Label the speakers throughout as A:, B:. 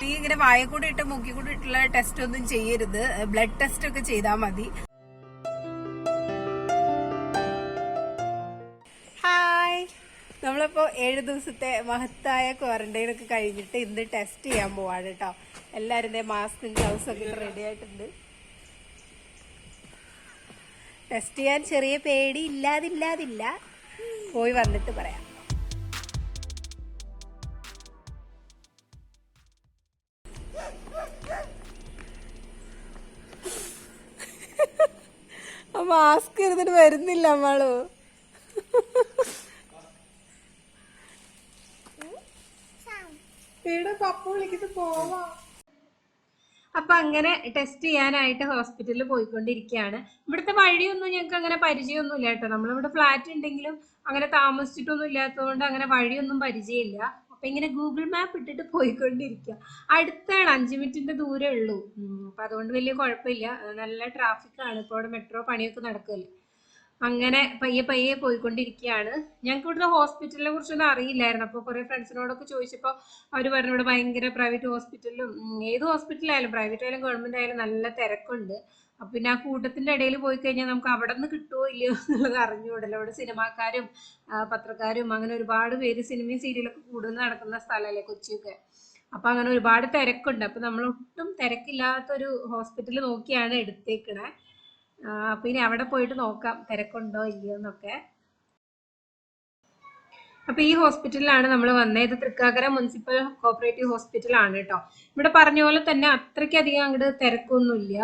A: നീ ഇങ്ങനെ വായ കൂടെ ഇട്ട് മുക്കി ഇട്ടുള്ള ടെസ്റ്റ് ഒന്നും ചെയ്യരുത്. ബ്ലഡ് ടെസ്റ്റ് ഒക്കെ ചെയ്താൽ മതി. ഹായ് നമ്മളിപ്പോ ഏഴ് ദിവസത്തെ മഹത്തായ ക്വാറന്റൈൻ ഒക്കെ കഴിഞ്ഞിട്ട് ഇന്ന് ടെസ്റ്റ് ചെയ്യാൻ പോവാണ് കേട്ടോ എല്ലാരും മാസ്കും ഗ്ലൗസും ഒക്കെ റെഡി ആയിട്ടുണ്ട്. ടെസ്റ്റ് ചെയ്യാൻ ചെറിയ പേടി ഇല്ലാതില്ലാതില്ല. പോയി വന്നിട്ട് പറയാം. മാസ്ക് ഇരുന്നിട്ട് വരുന്നില്ല നമ്മൾ ഇവിടെ പപ്പ വിളിച്ചിട്ട് പോവാ. അപ്പൊ അങ്ങനെ ടെസ്റ്റ് ചെയ്യാനായിട്ട് ഹോസ്പിറ്റലിൽ പോയിക്കൊണ്ടിരിക്കുകയാണ് ഇവിടുത്തെ വഴിയൊന്നും ഞങ്ങൾക്ക് അങ്ങനെ പരിചയമൊന്നും ഇല്ല കേട്ടോ. നമ്മളിവിടെ ഫ്ലാറ്റ് ഉണ്ടെങ്കിലും അങ്ങനെ താമസിച്ചിട്ടൊന്നും ഇല്ലാത്തതുകൊണ്ട് അങ്ങനെ വഴിയൊന്നും പരിചയമില്ല. അപ്പൊ ഇങ്ങനെ ഗൂഗിൾ മാപ്പ് ഇട്ടിട്ട് പോയിക്കൊണ്ടിരിക്കുക അടുത്താണ് അഞ്ച് മിനിറ്റിന്റെ ദൂരേ ഉള്ളൂ. അപ്പൊ അതുകൊണ്ട് വലിയ കുഴപ്പമില്ല. നല്ല ട്രാഫിക് ആണ്. ഇപ്പോൾ ഇവിടെ മെട്രോ പണിയൊക്കെ നടക്കുമല്ലേ അങ്ങനെ പയ്യെ പയ്യെ പോയിക്കൊണ്ടിരിക്കുകയാണ് ഞങ്ങൾക്ക് ഇവിടുത്തെ ഹോസ്പിറ്റലിനെ കുറിച്ചൊന്നും അറിയില്ലായിരുന്നു. അപ്പോൾ കുറേ ഫ്രണ്ട്സിനോടൊക്കെ ചോദിച്ചപ്പോൾ അവർ പറഞ്ഞു ഇവിടെ ഭയങ്കര പ്രൈവറ്റ് ഹോസ്പിറ്റലിലും ഉം, ഏത് ഹോസ്പിറ്റലായാലും പ്രൈവറ്റ് ആയാലും ഗവൺമെന്റ് ആയാലും നല്ല തിരക്കുണ്ട്. അപ്പം പിന്നെ ആ കൂട്ടത്തിന്റെ ഇടയിൽ പോയി കഴിഞ്ഞാൽ നമുക്ക് അവിടെ നിന്ന് കിട്ടുമോ ഇല്ലയോ എന്നുള്ളത് അറിഞ്ഞുകൂടല്ലോ. അവിടെ സിനിമാക്കാരും പത്രക്കാരും അങ്ങനെ ഒരുപാട് പേര് സിനിമയും സീരിയലൊക്കെ കൂടുതൽ നടക്കുന്ന സ്ഥലമല്ലേ കൊച്ചിയൊക്കെ? അപ്പൊ അങ്ങനെ ഒരുപാട് തിരക്കുണ്ട്. അപ്പൊ നമ്മൾ ഒട്ടും തിരക്കില്ലാത്തൊരു ഹോസ്പിറ്റൽ നോക്കിയാണ് എടുത്തേക്കണേ. അപ്പൊ ഇനി അവിടെ പോയിട്ട് നോക്കാം തിരക്കുണ്ടോ ഇല്ലയോ എന്നൊക്കെ അപ്പൊ ഈ ഹോസ്പിറ്റലിലാണ് നമ്മൾ വന്നത് ഇത് തൃക്കാക്കര മുനിസിപ്പൽ കോപ്പറേറ്റീവ് ഹോസ്പിറ്റലാണ് കേട്ടോ ഇവിടെ പറഞ്ഞ പോലെ തന്നെ അത്രയ്ക്കധികം അങ്ങോട്ട് തിരക്കൊന്നുമില്ല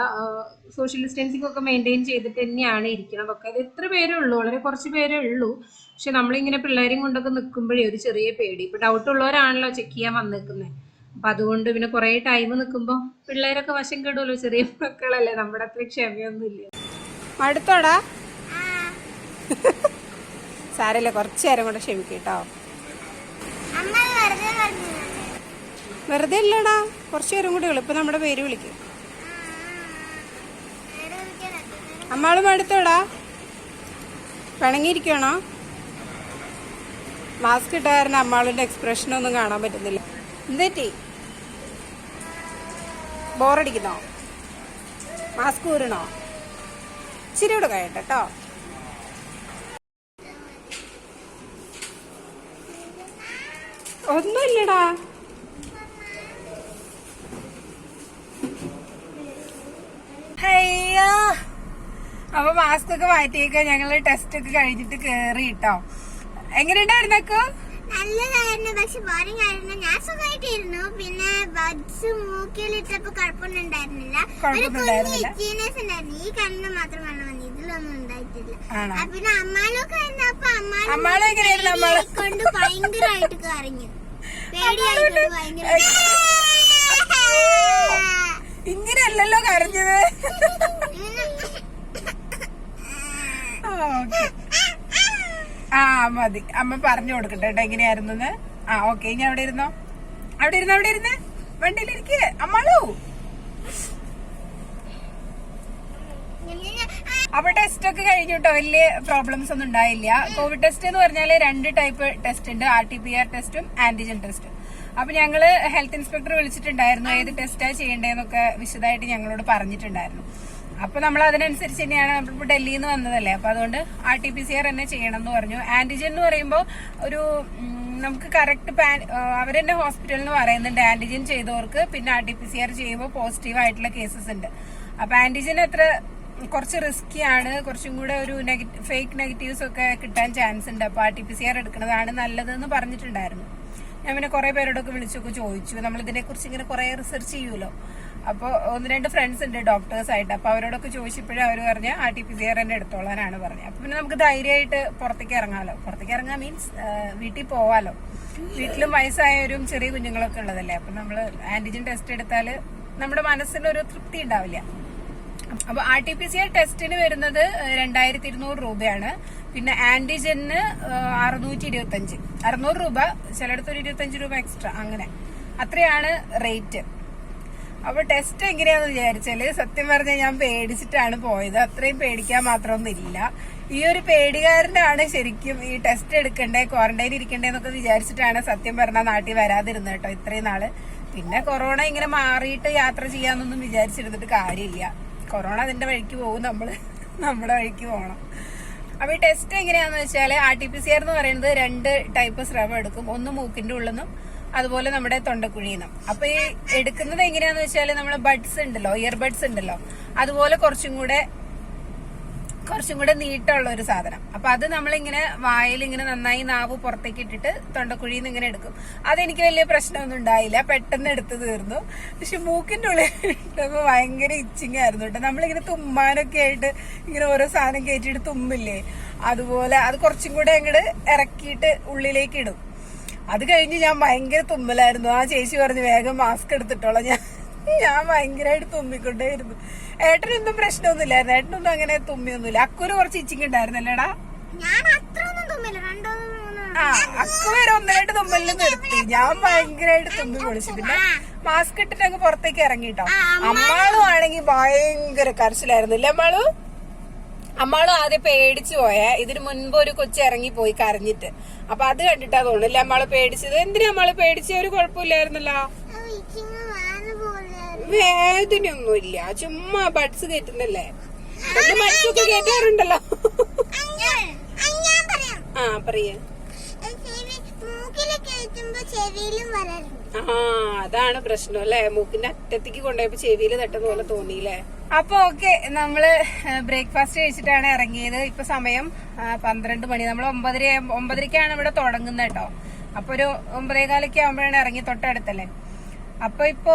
A: സോഷ്യൽ ഡിസ്റ്റൻസിംഗ് ഒക്കെ മെയിന്റെയിൻ ചെയ്തിട്ട് തന്നെയാണ് ഇരിക്കണതൊക്കെ അത് എത്ര പേരേ ഉള്ളൂ? വളരെ കുറച്ച് പേരേ ഉള്ളൂ. പക്ഷെ നമ്മളിങ്ങനെ പിള്ളേരെയും കൊണ്ടൊക്കെ നിൽക്കുമ്പോഴേ ഒരു ചെറിയ പേടി. ഇപ്പൊ ഡൗട്ട് ഉള്ളവരാണല്ലോ ചെക്ക് ചെയ്യാൻ വന്നേക്കുന്നത് അപ്പൊ അതുകൊണ്ട് പിന്നെ കുറേ ടൈം നിൽക്കുമ്പോൾ പിള്ളേരൊക്കെ വശം കെടുമല്ലോ ചെറിയ മക്കളല്ലേ. നമ്മുടെ അത്ര ക്ഷമയൊന്നും ഇല്ല അടുത്തോടാ സാരല്ല കുറച്ചു നേരം കൂടെ ക്ഷമിക്കട്ടോ
B: വെറുതെ
A: ഇല്ലടാ കുറച്ചു നേരം കൂടി ഉള്ളു. ഇപ്പൊ നമ്മുടെ പേര് വിളിക്കും. അമ്മാളും എടുത്തോടാ പിണങ്ങിയിരിക്കണോ? മാസ്ക് ഇട്ട കാരണം അമ്മാളിന്റെ എക്സ്പ്രഷൻ ഒന്നും കാണാൻ പറ്റുന്നില്ല. എന്തേറ്റി ബോറടിക്കുന്നോ മാസ്ക് ഊരണോ? ഇച്ചിരി കൂടെ കഴിയട്ടെ കേട്ടോ ഒന്നുമില്ലടാ. അയ്യോ അപ്പൊ മാസ്ക് ഒക്കെ മാറ്റിയേക്ക. ഞങ്ങൾ ടെസ്റ്റ് ഒക്കെ കഴിഞ്ഞിട്ട് കേറി കേട്ടോ എങ്ങനെയുണ്ടായിരുന്നു
B: നല്ലതായിരുന്നു. പക്ഷെ ബോറിംഗ് ആയിരുന്നു. ഞാൻ സുഖമായിട്ടിരുന്നു പിന്നെ ബഡ്സ് മൂക്കിലിട്ടപ്പോ കുഴപ്പമൊന്നുണ്ടായിരുന്നില്ല ഒരു കുഞ്ഞു. ഉണ്ടായിരുന്നു. ഈ കണ്ണ് മാത്രം വെള്ളം വന്നു ഇതിലൊന്നും ഉണ്ടായിട്ടില്ല
A: ആണോ
B: ആ, പിന്നെ അമ്മാലൊക്കെ ആയിരുന്നു അപ്പൊ അമ്മാലും
A: അമ്മാളും എങ്ങനെയായിരുന്നു അമ്മാൾ?
B: കൊണ്ട് ഭയങ്കരമായിട്ട് കരഞ്ഞു. പേടിയായിട്ട് ഭയങ്കര
A: ഇങ്ങനെയല്ലല്ലോ കരഞ്ഞത്. ആ മതി. അമ്മ പറഞ്ഞു കൊടുക്കട്ടെ കേട്ടോ എങ്ങനെയായിരുന്നു ആ ഓക്കെ. ഇനി അവിടെ ഇരുന്നോ? അവിടെ ഇരുന്ന്? അവിടെ ഇരുന്ന്? വണ്ടിയിലിരിക്കേ. അമ്മാളൂ. അപ്പൊ ടെസ്റ്റ് ഒക്കെ കഴിഞ്ഞു കേട്ടോ വലിയ പ്രോബ്ലംസ് ഒന്നും ഉണ്ടായില്ല. കോവിഡ് ടെസ്റ്റ് എന്ന് പറഞ്ഞാൽ രണ്ട് ടൈപ്പ് ടെസ്റ്റ് ഉണ്ട്. ആർ ടി പി ആർ ടെസ്റ്റും ആന്റിജൻ ടെസ്റ്റും അപ്പൊ ഞങ്ങൾ ഹെൽത്ത് ഇൻസ്പെക്ടർ വിളിച്ചിട്ടുണ്ടായിരുന്നു ഏത് ടെസ്റ്റാ ചെയ്യേണ്ടതെന്നൊക്കെ വിശദമായിട്ട് ഞങ്ങളോട് പറഞ്ഞിട്ടുണ്ടായിരുന്നു. അപ്പൊ നമ്മൾ അതിനനുസരിച്ച് തന്നെയാണ് നമ്മളിപ്പോ ഡൽഹിയിൽ നിന്ന് വന്നതല്ലേ? അപ്പൊ അതുകൊണ്ട് R T P C R തന്നെ ചെയ്യണം എന്ന് പറഞ്ഞു. ആന്റിജൻ എന്ന് പറയുമ്പോൾ ഒരു നമുക്ക് കറക്റ്റ് പാൻ അവരെന്നെ ഹോസ്പിറ്റലിൽ നിന്ന് പറയുന്നുണ്ട്. ആന്റിജൻ ചെയ്തവർക്ക് പിന്നെ R T P C R ചെയ്യുമ്പോൾ പോസിറ്റീവ് ആയിട്ടുള്ള കേസസ് ഉണ്ട്. അപ്പൊ ആന്റിജൻ എത്ര കുറച്ച് റിസ്കി ആണ്. കുറച്ചും കൂടെ ഒരു ഫേക്ക് നെഗറ്റീവ്സ് ഒക്കെ കിട്ടാൻ ചാൻസ് ഉണ്ട്. അപ്പൊ R T P C R എടുക്കുന്നതാണ് നല്ലതെന്ന് പറഞ്ഞിട്ടുണ്ടായിരുന്നു. ഞാൻ പിന്നെ കുറെ പേരോടൊക്കെ വിളിച്ചൊക്കെ ചോദിച്ചു. നമ്മൾ ഇതിനെ കുറിച്ച് ഇങ്ങനെ കുറെ റിസർച്ച് ചെയ്യുമല്ലോ അപ്പോൾ ഒന്ന് രണ്ട് ഫ്രണ്ട്സ് ഉണ്ട് ഡോക്ടേഴ്സ് ആയിട്ട്. അപ്പൊ അവരോടൊക്കെ ചോദിച്ചപ്പോഴും അവർ പറഞ്ഞ R T P C R തന്നെ എടുത്തോളാനാണ് പറഞ്ഞത്. അപ്പൊ പിന്നെ നമുക്ക് ധൈര്യമായിട്ട് പുറത്തേക്ക് ഇറങ്ങാമല്ലോ പുറത്തേക്ക് ഇറങ്ങാൻ മീൻസ് വീട്ടിൽ പോവാലോ. വീട്ടിലും വയസ്സായവരും ചെറിയ കുഞ്ഞുങ്ങളൊക്കെ ഉള്ളതല്ലേ? അപ്പൊ നമ്മൾ ആന്റിജൻ ടെസ്റ്റ് എടുത്താൽ നമ്മുടെ മനസ്സിനൊരു തൃപ്തി ഉണ്ടാവില്ല. അപ്പൊ R T P C R ടെസ്റ്റിന് വരുന്നത് രണ്ടായിരത്തി ഇരുന്നൂറ് രൂപയാണ്. പിന്നെ ആന്റിജന് അറുന്നൂറ്റി ഇരുപത്തി അഞ്ച് അറുന്നൂറ് രൂപ ചിലയിടത്ത് ഒരു ഇരുപത്തഞ്ച് രൂപ എക്സ്ട്രാ അങ്ങനെ. അത്രയാണ് റേറ്റ് അപ്പൊ ടെസ്റ്റ് എങ്ങനെയാന്ന് വിചാരിച്ചാൽ സത്യം പറഞ്ഞാൽ ഞാൻ പേടിച്ചിട്ടാണ് പോയത്. അത്രയും പേടിക്കാൻ മാത്രമൊന്നും ഇല്ല ഈ ഒരു പേടികാരനാണ് ശരിക്കും ഈ ടെസ്റ്റ് എടുക്കണ്ടേ ക്വാറന്റൈൻ ഇരിക്കണ്ടേ എന്നൊക്കെ വിചാരിച്ചിട്ടാണ് സത്യം പറഞ്ഞാൽ നാട്ടിൽ വരാതിരുന്നത് കേട്ടോ ഇത്രയും നാൾ. പിന്നെ കൊറോണ ഇങ്ങനെ മാറിയിട്ട് യാത്ര ചെയ്യാന്നൊന്നും വിചാരിച്ചിരുന്നിട്ട് കാര്യമില്ല. കൊറോണ അതിന്റെ വഴിക്ക് പോകും നമ്മൾ നമ്മുടെ വഴിക്ക് പോകണം അപ്പൊ ഈ ടെസ്റ്റ് എങ്ങനെയാന്ന് വെച്ചാൽ R T P C R എന്ന് പറയുന്നത് രണ്ട് ടൈപ്പ് സ്രവം എടുക്കും. ഒന്ന് മൂക്കിന്റെ ഉള്ളിൽ നിന്നും അതുപോലെ നമ്മുടെ തൊണ്ടക്കുഴിയിൽ നിന്നും അപ്പൊ ഈ എടുക്കുന്നത് എങ്ങനെയാന്ന് വെച്ചാൽ നമ്മുടെ ബഡ്സ് ഉണ്ടല്ലോ ഇയർ ബഡ്സ് ഉണ്ടല്ലോ. അതുപോലെ കുറച്ചും കൂടെ കുറച്ചും കൂടെ നീട്ടമുള്ള ഒരു സാധനം. അപ്പൊ അത് നമ്മളിങ്ങനെ വായിൽ ഇങ്ങനെ നന്നായി നാവ് പുറത്തേക്ക് ഇട്ടിട്ട് തൊണ്ടക്കുഴിയിൽ നിന്ന് ഇങ്ങനെ എടുക്കും. അതെനിക്ക് വലിയ പ്രശ്നമൊന്നും ഉണ്ടായില്ല. പെട്ടെന്ന് എടുത്തു തീർന്നു. പക്ഷെ മൂക്കിന്റെ ഉള്ളിൽ ഇട്ടപ്പോ ഭയങ്കര ഇച്ചിങ് ആയിരുന്നു കേട്ടോ. നമ്മളിങ്ങനെ തുമ്മാനൊക്കെ ആയിട്ട് ഇങ്ങനെ ഓരോ സാധനം കയറ്റിയിട്ട് തുമ്മില്ലേ? അതുപോലെ അത് കുറച്ചും കൂടെ അങ്ങോട്ട് ഇറക്കിയിട്ട് ഉള്ളിലേക്ക് ഇടും. അത് കഴിഞ്ഞ് ഞാൻ ഭയങ്കര തുമ്മലായിരുന്നു. ആ ചേച്ചി പറഞ്ഞു വേഗം മാസ്ക് എടുത്തിട്ടോളാം. ഞാൻ ഞാൻ ഭയങ്കരമായിട്ട് തുമ്മിക്കൊണ്ടേയിരുന്നു. ഏട്ടനൊന്നും പ്രശ്നമൊന്നുമില്ലായിരുന്നു ഏട്ടനൊന്നും അങ്ങനെ തുമ്മിയൊന്നുമില്ല. അക്കുര കുറച്ച് ഇച്ചിങ് ഉണ്ടായിരുന്നല്ലേടാ?
B: മൂന്നോ
A: ആ അക്കു വരെ ഒന്നായിട്ട് തുമ്മലിൽ നിർത്തി. ഞാൻ ഭയങ്കരമായിട്ട് തുമ്മി പൊളിച്ചു പിന്നെ മാസ്ക് ഇട്ടിട്ട് അങ്ങ് പുറത്തേക്ക് ഇറങ്ങിട്ടോ. അമ്മാളും ആണെങ്കിൽ ഭയങ്കര കരച്ചിലായിരുന്നു. ഇല്ലേ അമ്മാളു? അമ്മാളും ആദ്യം പേടിച്ചു പോയേ. ഇതിന് മുൻപ് ഒരു കൊച്ചു ഇറങ്ങി പോയി കരഞ്ഞിട്ട്. അപ്പൊ അത് കണ്ടിട്ടാ തോന്നുന്നില്ല അമ്മാൾ പേടിച്ചത്? എന്തിനാ അമ്മാൾ പേടിച്ച? ഒരു കുഴപ്പമില്ലായിരുന്നല്ലോ. വേദനയൊന്നുമില്ല. ചുമ്മാ ബഡ്സ് കയറ്റുന്നല്ലേ ബഡ്സ്
B: മറ്റൊക്കെ പറയാം.
A: ആ പറയാ. ആ അതാണ് പ്രശ്നം അല്ലേ? മൂക്കിന്റെ അറ്റത്തേക്ക് കൊണ്ടുപോയപ്പോ ചെവിയിൽ തട്ടുന്ന പോലെ തോന്നിയില്ലേ? അപ്പൊ ഓക്കെ നമ്മൾ ബ്രേക്ക്ഫാസ്റ്റ് കഴിച്ചിട്ടാണ് ഇറങ്ങിയത്. ഇപ്പൊ സമയം പന്ത്രണ്ട് മണി. നമ്മൾ ഒമ്പതര ഒമ്പതരക്കാണ് ഇവിടെ തുടങ്ങുന്നത് കേട്ടോ. അപ്പൊ ഒരു ഒമ്പതേകാലൊക്കെ ആകുമ്പോഴാണ് ഇറങ്ങി തൊട്ടടുത്തല്ലേ? അപ്പൊ ഇപ്പോ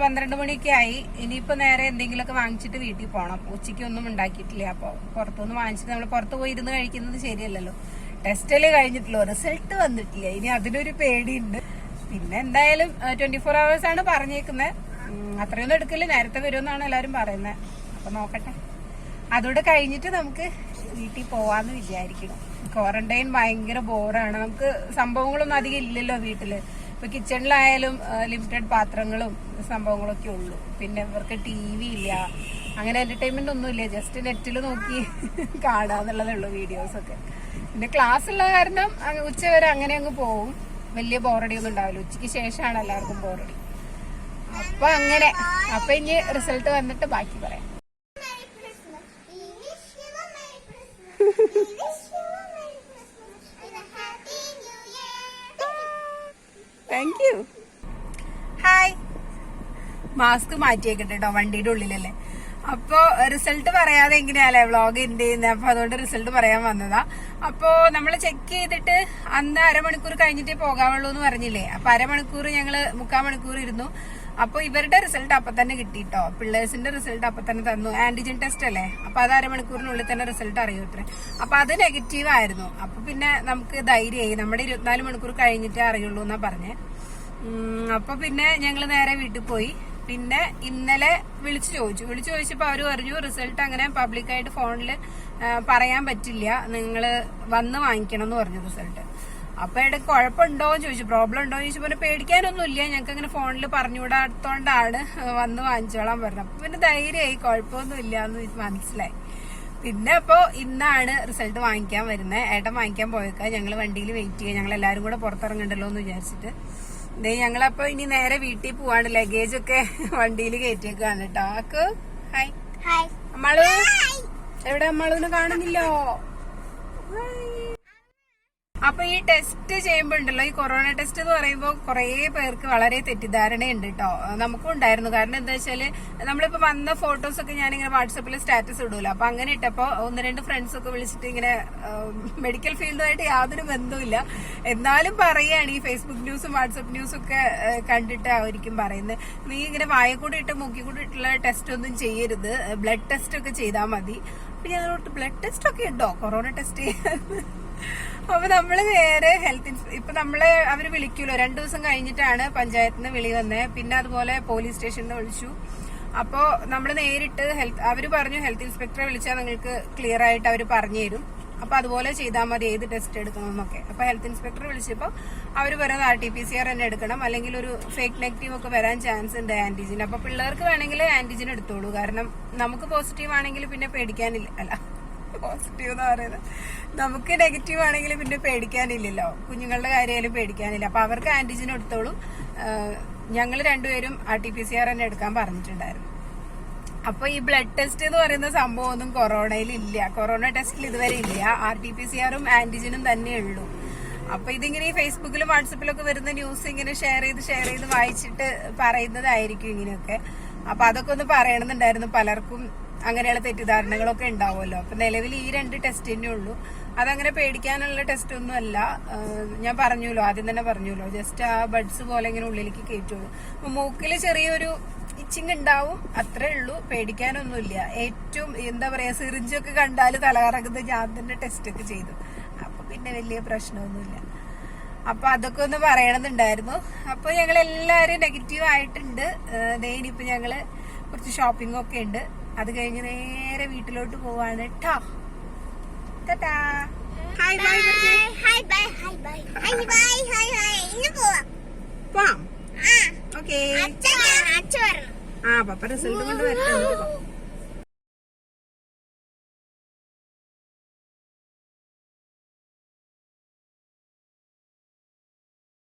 A: പന്ത്രണ്ട് മണിയൊക്കെ ആയി. ഇനിയിപ്പോ നേരെ എന്തെങ്കിലുമൊക്കെ വാങ്ങിച്ചിട്ട് വീട്ടിൽ പോകണം ഉച്ചയ്ക്ക് ഒന്നും ഉണ്ടാക്കിയിട്ടില്ല. അപ്പൊ പുറത്തുനിന്ന് വാങ്ങിച്ചിട്ട് നമ്മൾ പുറത്ത് പോയി ഇരുന്ന് കഴിക്കുന്നത് ശരിയല്ലല്ലോ. ടെസ്റ്റല്ലേ കഴിഞ്ഞിട്ടുള്ളൂ. റിസൾട്ട് വന്നിട്ടില്ല. ഇനി അതിനൊരു പേടിയുണ്ട്. പിന്നെ എന്തായാലും ട്വന്റി ഫോർ അവേഴ്സ് ആണ് പറഞ്ഞേക്കുന്നത് അത്രയൊന്നും എടുക്കില്ല. നേരത്തെ വരുമെന്നാണ് എല്ലാവരും പറയുന്നത് അപ്പൊ നോക്കട്ടെ. അതോടെ കഴിഞ്ഞിട്ട് നമുക്ക് വീട്ടിൽ പോവാന്ന് വിചാരിക്കണം ക്വാറന്റൈൻ ഭയങ്കര ബോറാണ് നമുക്ക് സംഭവങ്ങളൊന്നും അധികം ഇല്ലല്ലോ വീട്ടിൽ. ഇപ്പൊ കിച്ചണിലായാലും ലിമിറ്റഡ് പാത്രങ്ങളും സംഭവങ്ങളൊക്കെ ഉള്ളൂ. പിന്നെ ഇവർക്ക് ടി വി ഇല്ല. അങ്ങനെ എന്റർടൈൻമെന്റ് ഒന്നും ഇല്ല ജസ്റ്റ് നെറ്റിൽ നോക്കി കാണാന്നുള്ളതേ വീഡിയോസ് ഒക്കെ. പിന്നെ ക്ലാസ് ഉള്ള കാരണം ഉച്ച വരെ അങ്ങനെ അങ്ങ് പോവും. വലിയ ബോറടി ഒന്നും ഉണ്ടാവില്ല. ഉച്ചയ്ക്ക് ശേഷമാണ് എല്ലാവർക്കും ബോറടി അപ്പൊ അങ്ങനെ. അപ്പൊ ഇനി റിസൾട്ട് വന്നിട്ട് ബാക്കി പറയാം. താങ്ക് യു ഹായ് മാസ്ക് മാറ്റിയേക്കട്ടെ കേട്ടോ വണ്ടിയുടെ ഉള്ളിലല്ലേ. അപ്പോ റിസൾട്ട് പറയാതെ എങ്ങനെയാലേ വ്ളോഗ് എന്ത് ചെയ്യുന്നത് അപ്പൊ അതുകൊണ്ട് റിസൾട്ട് പറയാൻ വന്നതാ. അപ്പോ നമ്മൾ ചെക്ക് ചെയ്തിട്ട് അന്ന് അരമണിക്കൂർ കഴിഞ്ഞിട്ടേ പോകാവുള്ളൂ എന്ന് പറഞ്ഞില്ലേ? അപ്പൊ അരമണിക്കൂർ ഞങ്ങൾ മുക്കാൽ മണിക്കൂർ ഇരുന്നു. അപ്പൊ ഇവരുടെ റിസൾട്ട് അപ്പൊ തന്നെ കിട്ടിട്ടോ? പിള്ളേഴ്സിന്റെ റിസൾട്ട് അപ്പൊ തന്നെ തന്നു. ആന്റിജൻ ടെസ്റ്റ് അല്ലേ? അപ്പൊ അത് അരമണിക്കൂറിനുള്ളിൽ തന്നെ റിസൾട്ട് അറിയൂത്ര അപ്പൊ അത് നെഗറ്റീവ് ആയിരുന്നു. അപ്പൊ പിന്നെ നമുക്ക് ധൈര്യമായി. നമ്മുടെ ഇരുപത്തിനാല് മണിക്കൂർ കഴിഞ്ഞിട്ടേ അറിയുള്ളൂ എന്നാ പറഞ്ഞേ. അപ്പൊ പിന്നെ ഞങ്ങൾ നേരെ വീട്ടിൽ പോയി. പിന്നെ ഇന്നലെ വിളിച്ചു ചോദിച്ചു. വിളിച്ചു ചോദിച്ചപ്പോ അവർ പറഞ്ഞു റിസൾട്ട് അങ്ങനെ പബ്ലിക്കായിട്ട് ഫോണിൽ പറയാൻ പറ്റില്ല. നിങ്ങൾ വന്ന് വാങ്ങിക്കണം എന്ന് പറഞ്ഞു റിസൾട്ട് അപ്പൊ ഇടയ്ക്ക് കുഴപ്പമുണ്ടോ എന്ന് ചോദിച്ചു. പ്രോബ്ലം ഉണ്ടോ എന്ന് ചോദിച്ചപ്പോൾ പേടിക്കാനൊന്നുമില്ല. ഞങ്ങൾക്ക് അങ്ങനെ ഫോണിൽ പറഞ്ഞുവിടാത്തോണ്ടാണ് വന്ന് വാങ്ങിച്ചോളാൻ പറഞ്ഞത്. അപ്പൊ പിന്നെ ധൈര്യമായി. കുഴപ്പമൊന്നുമില്ല എന്ന് മനസ്സിലായി. പിന്നെ അപ്പോ ഇന്നാണ് റിസൾട്ട് വാങ്ങിക്കാൻ വരുന്നത് ഏട്ടൻ വാങ്ങിക്കാൻ പോയേക്കാം ഞങ്ങൾ വണ്ടിയിൽ വെയിറ്റ് ചെയ്യുക ഞങ്ങൾ എല്ലാവരും കൂടെ പുറത്തിറങ്ങണ്ടല്ലോ എന്ന് വിചാരിച്ചിട്ട്. ഇതേ ഞങ്ങളപ്പോ ഇനി നേരെ വീട്ടിൽ പോവാണ്. ലഗേജ് ഒക്കെ വണ്ടിയിൽ കയറ്റിയേക്കാണ് കേട്ടോ. ആക്ക്. ഹായ് അമ്മളു. എവിടെ അമ്മാളുവിനെ കാണുന്നില്ലോ. അപ്പൊ ഈ ടെസ്റ്റ് ചെയ്യുമ്പോ ഉണ്ടല്ലോ ഈ കൊറോണ ടെസ്റ്റ് എന്ന് പറയുമ്പോൾ കുറേ പേർക്ക് വളരെ തെറ്റിദ്ധാരണയുണ്ട് കേട്ടോ നമുക്കും ഉണ്ടായിരുന്നു. കാരണം എന്താ വെച്ചാൽ നമ്മളിപ്പോ വന്ന ഫോട്ടോസ് ഒക്കെ ഞാനിങ്ങനെ വാട്സപ്പിൽ സ്റ്റാറ്റസ് ഇടൂല. അപ്പൊ അങ്ങനെ ഇട്ടപ്പോ ഒന്ന് രണ്ട് ഫ്രണ്ട്സ് ഒക്കെ വിളിച്ചിട്ട് ഇങ്ങനെ മെഡിക്കൽ ഫീൽഡുമായിട്ട് യാതൊരു ബന്ധവുമില്ല. എന്നാലും പറയാണ് ഈ ഫേസ്ബുക്ക് ന്യൂസും വാട്സപ്പ് ന്യൂസും ഒക്കെ കണ്ടിട്ട് ആയിരിക്കും പറയുന്നത്. നീ ഇങ്ങനെ വായക്കൂടി ഇട്ട് മുക്കി കൂടി ഇട്ടുള്ള ടെസ്റ്റ് ഒന്നും ചെയ്യരുത്. ബ്ലഡ് ടെസ്റ്റ് ഒക്കെ ചെയ്താൽ മതി. അപ്പൊ ഞാൻ ബ്ലഡ് ടെസ്റ്റ് ഒക്കെ ഉണ്ടോ? കൊറോണ ടെസ്റ്റ് ചെയ്യാൻ? അപ്പൊ നമ്മൾ നേരെ ഹെൽത്ത് ഇപ്പൊ നമ്മളെ അവർ വിളിക്കൂലോ. രണ്ടു ദിവസം കഴിഞ്ഞിട്ടാണ് പഞ്ചായത്തിൽ നിന്ന് വിളി വന്നത് പിന്നെ അതുപോലെ പോലീസ് സ്റ്റേഷനിൽ നിന്ന് വിളിച്ചു. അപ്പോ നമ്മൾ നേരിട്ട് ഹെൽത്ത് അവർ പറഞ്ഞു ഹെൽത്ത് ഇൻസ്പെക്ടറെ വിളിച്ചാൽ നിങ്ങൾക്ക് ക്ലിയർ ആയിട്ട് അവർ പറഞ്ഞു തരും അപ്പൊ അതുപോലെ ചെയ്താൽ മതി. ഏത് ടെസ്റ്റ് എടുക്കണം എന്നൊക്കെ. അപ്പൊ ഹെൽത്ത് ഇൻസ്പെക്ടർ വിളിച്ചപ്പോൾ അവർ പറയുന്നത് R T P C R തന്നെ എടുക്കണം. അല്ലെങ്കിൽ ഒരു ഫേക്ക് നെഗറ്റീവ് ഒക്കെ വരാൻ ചാൻസ് ഉണ്ട് ആന്റിജിൻ അപ്പൊ പിള്ളേർക്ക് വേണമെങ്കിൽ ആന്റിജിൻ എടുത്തോളൂ. കാരണം നമുക്ക് പോസിറ്റീവ് ആണെങ്കിൽ പിന്നെ പേടിക്കാനില്ല. അല്ല. പോസിറ്റീവ് എന്ന് പറയുന്നത്. നമുക്ക് നെഗറ്റീവ് ആണെങ്കിൽ പിന്നെ പേടിക്കാനില്ലല്ലോ. കുഞ്ഞുങ്ങളുടെ കാര്യമായാലും പേടിക്കാനില്ല. അപ്പൊ അവർക്ക് ആന്റിജൻ എടുത്തോളൂ ഞങ്ങൾ രണ്ടുപേരും R T P C R തന്നെ എടുക്കാൻ പറഞ്ഞിട്ടുണ്ടായിരുന്നു. അപ്പൊ ഈ ബ്ലഡ് ടെസ്റ്റ് എന്ന് പറയുന്ന സംഭവം ഒന്നും കൊറോണയിൽ ഇല്ല. കൊറോണ ടെസ്റ്റിൽ ഇതുവരെ ഇല്ല. ആർ ടി പി സി ആറും ആന്റിജനും തന്നെ ഉള്ളൂ. അപ്പൊ ഇതിങ്ങനെ ഈ ഫേസ്ബുക്കിലും വാട്സപ്പിലൊക്കെ വരുന്ന ന്യൂസ് ഇങ്ങനെ ഷെയർ ചെയ്ത് ഷെയർ ചെയ്ത് വായിച്ചിട്ട് പറയുന്നതായിരിക്കും ഇങ്ങനെയൊക്കെ. അപ്പൊ അതൊക്കെ ഒന്ന് പറയണമെന്നുണ്ടായിരുന്നു പലർക്കും. അങ്ങനെയുള്ള തെറ്റിദ്ധാരണകളൊക്കെ ഉണ്ടാവുമല്ലോ. അപ്പൊ നിലവിൽ ഈ രണ്ട് ടെസ്റ്റ് തന്നെ ഉള്ളൂ. അതങ്ങനെ പേടിക്കാനുള്ള ടെസ്റ്റ് ഒന്നും അല്ല. ഞാൻ പറഞ്ഞല്ലോ ആദ്യം തന്നെ പറഞ്ഞല്ലോ ജസ്റ്റ് ആ ബഡ്സ് പോലെ ഇങ്ങനെ ഉള്ളിലേക്ക് കയറ്റുള്ളൂ. മൂക്കിൽ ചെറിയൊരു ഇച്ചിങ് ഉണ്ടാവും അത്രേ ഉള്ളൂ. പേടിക്കാനൊന്നുമില്ല. ഏറ്റവും എന്താ പറയാ സിറിഞ്ചൊക്കെ കണ്ടാൽ തലകറങ്ങുന്ന ഞാൻ തന്നെ ടെസ്റ്റ് ഒക്കെ ചെയ്തു. അപ്പൊ പിന്നെ വലിയ പ്രശ്നമൊന്നുമില്ല. അപ്പൊ അതൊക്കെ ഒന്ന് പറയണമെന്നുണ്ടായിരുന്നു അപ്പൊ ഞങ്ങൾ എല്ലാരും നെഗറ്റീവ് ആയിട്ടുണ്ട് ഇനിയിപ്പോ ഞങ്ങൾ കുറച്ച് ഷോപ്പിംഗ് ഒക്കെ ഉണ്ട്. അത് കഴിഞ്ഞ് നേരെ വീട്ടിലോട്ട് പോവാണ് ടാ ടാ hi bye
B: hi bye hi bye hi bye hi hi ഇന്ന് പോവാം.
A: ഓക്കേ
B: അച്ഛൻ അച്ഛൻ വരണം.
A: ആ പപ്പ റിസൾട്ട് കൊണ്ട് വരട്ടെ.